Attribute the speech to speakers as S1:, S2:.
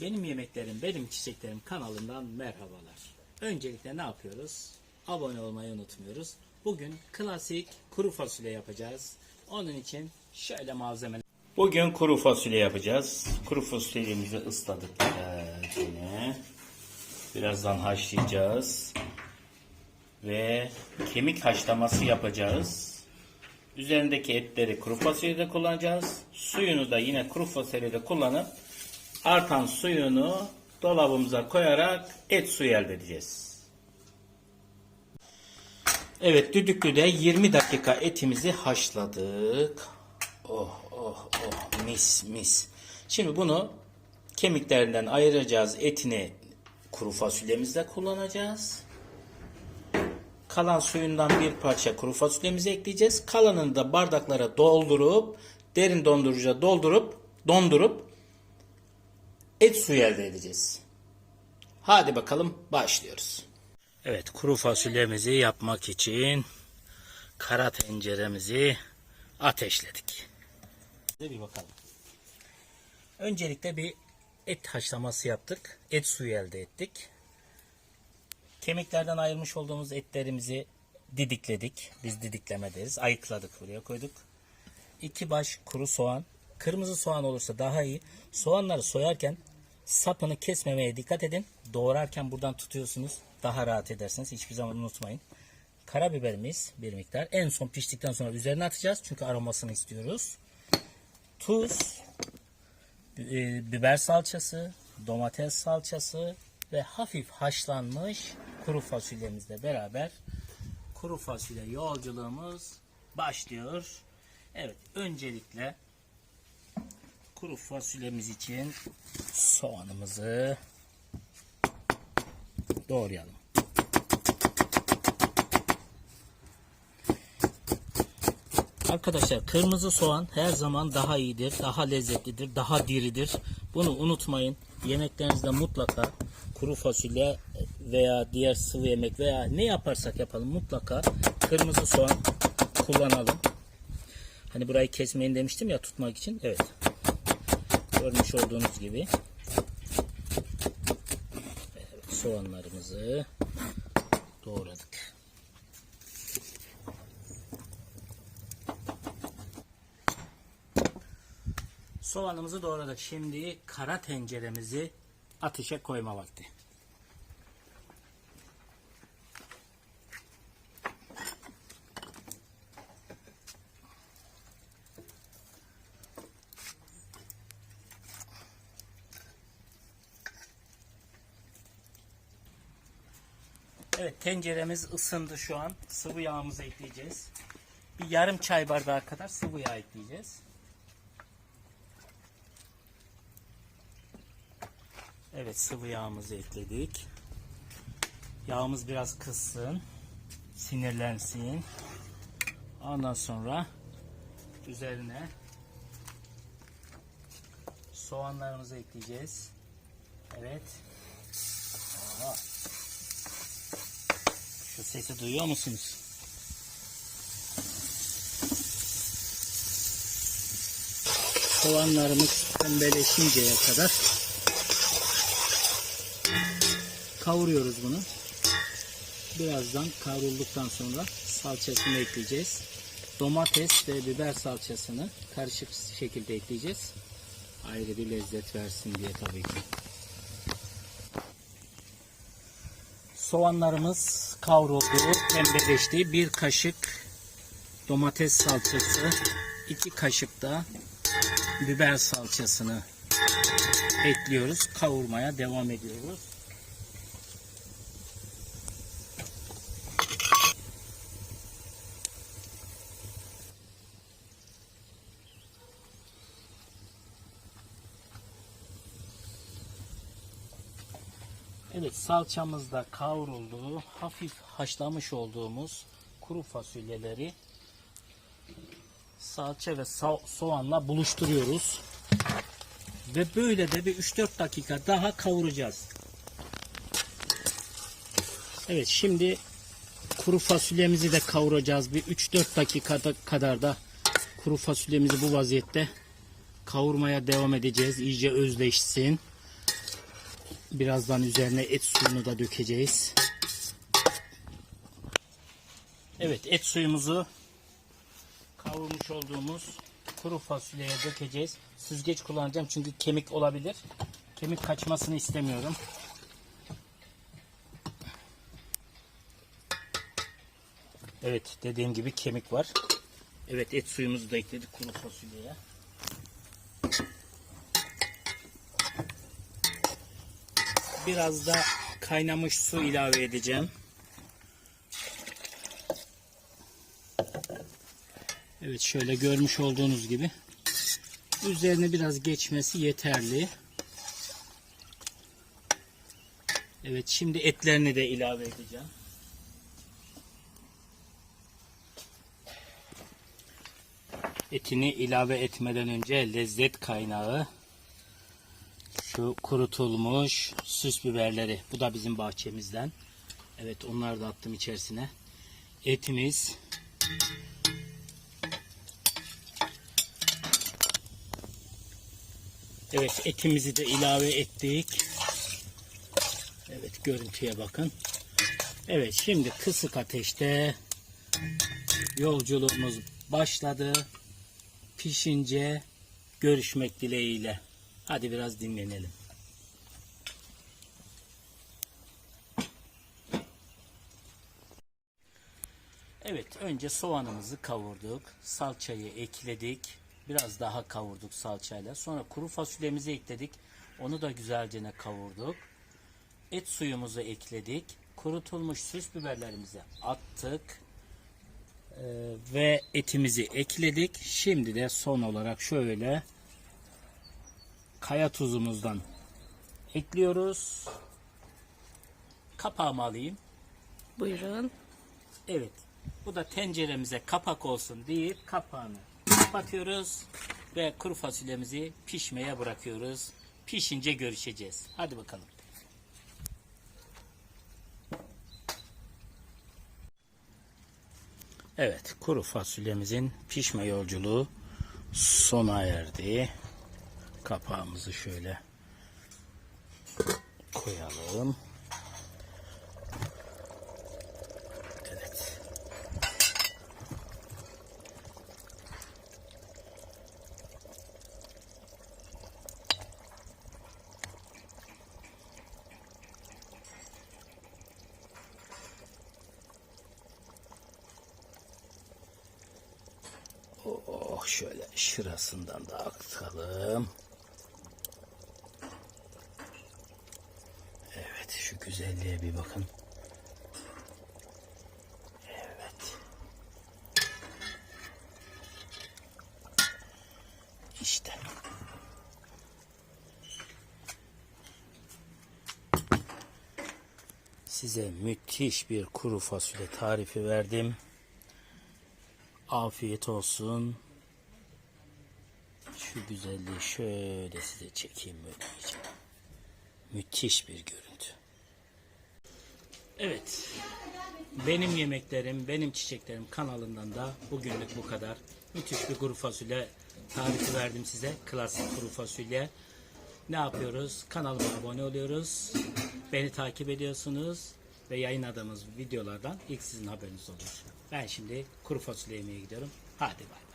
S1: Benim Yemeklerim Benim Çiçeklerim kanalından merhabalar. Öncelikle ne yapıyoruz? Abone olmayı unutmuyoruz. Bugün klasik kuru fasulye yapacağız. Onun için şöyle malzemeler. Bugün kuru fasulye yapacağız. Kuru fasulyemizi ısladık yine. Birazdan haşlayacağız. Ve kemik haşlaması yapacağız. Üzerindeki etleri kuru fasulyede kullanacağız. Suyunu da yine kuru fasulyede kullanıp artan suyunu dolabımıza koyarak et suyu elde edeceğiz. Evet düdüklüde 20 dakika etimizi haşladık. Oh oh oh mis mis. Şimdi bunu kemiklerinden ayıracağız. Etini kuru fasulyemizde kullanacağız. Kalan suyundan bir parça kuru fasulyemizi ekleyeceğiz. Kalanını da bardaklara doldurup derin dondurucuya doldurup dondurup et suyu elde edeceğiz. Hadi bakalım başlıyoruz. Evet kuru fasulyemizi yapmak için kara tenceremizi ateşledik. Bir bakalım. Öncelikle bir et haşlaması yaptık. Et suyu elde ettik. Kemiklerden ayırmış olduğumuz etlerimizi didikledik. Biz didikleme deriz. Ayıkladık buraya koyduk. İki baş kuru soğan. Kırmızı soğan olursa daha iyi. Soğanları soyarken sapını kesmemeye dikkat edin. Doğrarken buradan tutuyorsunuz. Daha rahat edersiniz. Hiçbir zaman unutmayın. Karabiberimiz bir miktar. En son piştikten sonra üzerine atacağız. Çünkü aromasını istiyoruz. Tuz, e, biber salçası, domates salçası ve hafif haşlanmış kuru fasulyemizle beraber kuru fasulye yolculuğumuz başlıyor. Evet, öncelikle kuru fasulyemiz için soğanımızı doğrayalım. Arkadaşlar kırmızı soğan her zaman daha iyidir, daha lezzetlidir, daha diridir. Bunu unutmayın. Yemeklerinizde mutlaka kuru fasulye veya diğer sıvı yemek veya ne yaparsak yapalım mutlaka kırmızı soğan kullanalım. Hani burayı kesmeyin demiştim ya tutmak için. Evet. Görmüş olduğunuz gibi. Evet, soğanlarımızı doğradık. Soğanımızı doğradık. Şimdi kara tenceremizi ateşe koyma vakti. Evet tenceremiz ısındı şu an. Sıvı yağımızı ekleyeceğiz. Bir yarım çay bardağı kadar sıvı yağ ekleyeceğiz. Evet sıvı yağımızı ekledik. Yağımız biraz kızsın. Sinirlensin. Ondan sonra üzerine soğanlarımızı ekleyeceğiz. Evet. Aa. Şu sesi duyuyor musunuz? Soğanlarımız pembeleşinceye kadar kavuruyoruz bunu. Birazdan kavrulduktan sonra salçasını ekleyeceğiz. Domates ve biber salçasını karışık şekilde ekleyeceğiz. Ayrı bir lezzet versin diye tabii ki. Soğanlarımız kavruldu, pembeleşti. Bir kaşık domates salçası, iki kaşık da biber salçasını ekliyoruz. Kavurmaya devam ediyoruz. Evet salçamız da kavruldu. Hafif haşlamış olduğumuz kuru fasulyeleri salça ve so- soğanla buluşturuyoruz. Ve böyle de bir 3-4 dakika daha kavuracağız. Evet şimdi kuru fasulyemizi de kavuracağız. Bir 3-4 dakika kadar da kuru fasulyemizi bu vaziyette kavurmaya devam edeceğiz. İyice özleşsin. Birazdan üzerine et suyunu da dökeceğiz. Evet et suyumuzu kavurmuş olduğumuz kuru fasulyeye dökeceğiz. Süzgeç kullanacağım çünkü kemik olabilir. Kemik kaçmasını istemiyorum. Evet dediğim gibi kemik var. Evet et suyumuzu da ekledik kuru fasulyeye. Biraz da kaynamış su ilave edeceğim. Evet şöyle görmüş olduğunuz gibi üzerine biraz geçmesi yeterli. Evet şimdi etlerini de ilave edeceğim. Etini ilave etmeden önce lezzet kaynağı şu kurutulmuş süs biberleri. Bu da bizim bahçemizden. Evet onları da attım içerisine. Etimiz Evet etimizi de ilave ettik. Evet görüntüye bakın. Evet şimdi kısık ateşte yolculuğumuz başladı. Pişince görüşmek dileğiyle. Hadi biraz dinlenelim. Evet önce soğanımızı kavurduk. Salçayı ekledik. Biraz daha kavurduk salçayla. Sonra kuru fasulyemizi ekledik. Onu da güzelce kavurduk. Et suyumuzu ekledik. Kurutulmuş süs biberlerimizi attık. Ee, ve etimizi ekledik. Şimdi de son olarak şöyle kaya tuzumuzdan ekliyoruz. Kapağımı alayım.
S2: Buyurun.
S1: Evet. Bu da tenceremize kapak olsun deyip kapağını kapatıyoruz ve kuru fasulyemizi pişmeye bırakıyoruz. Pişince görüşeceğiz. Hadi bakalım. Evet, kuru fasulyemizin pişme yolculuğu sona erdi. Kapağımızı şöyle koyalım. Evet. Oh şöyle şırasından da aktalım. Evet şu güzelliğe bir bakın. Evet. İşte. Size müthiş bir kuru fasulye tarifi verdim. Afiyet olsun. Şu güzelliği şöyle size çekeyim böyle. Müthiş bir görüntü. Evet. Benim yemeklerim, benim çiçeklerim kanalından da bugünlük bu kadar. Müthiş bir kuru fasulye tarifi verdim size. Klasik kuru fasulye. Ne yapıyoruz? Kanalıma abone oluyoruz. Beni takip ediyorsunuz ve yayınladığımız videolardan ilk sizin haberiniz olur. Ben şimdi kuru fasulye yemeye gidiyorum. Hadi bay.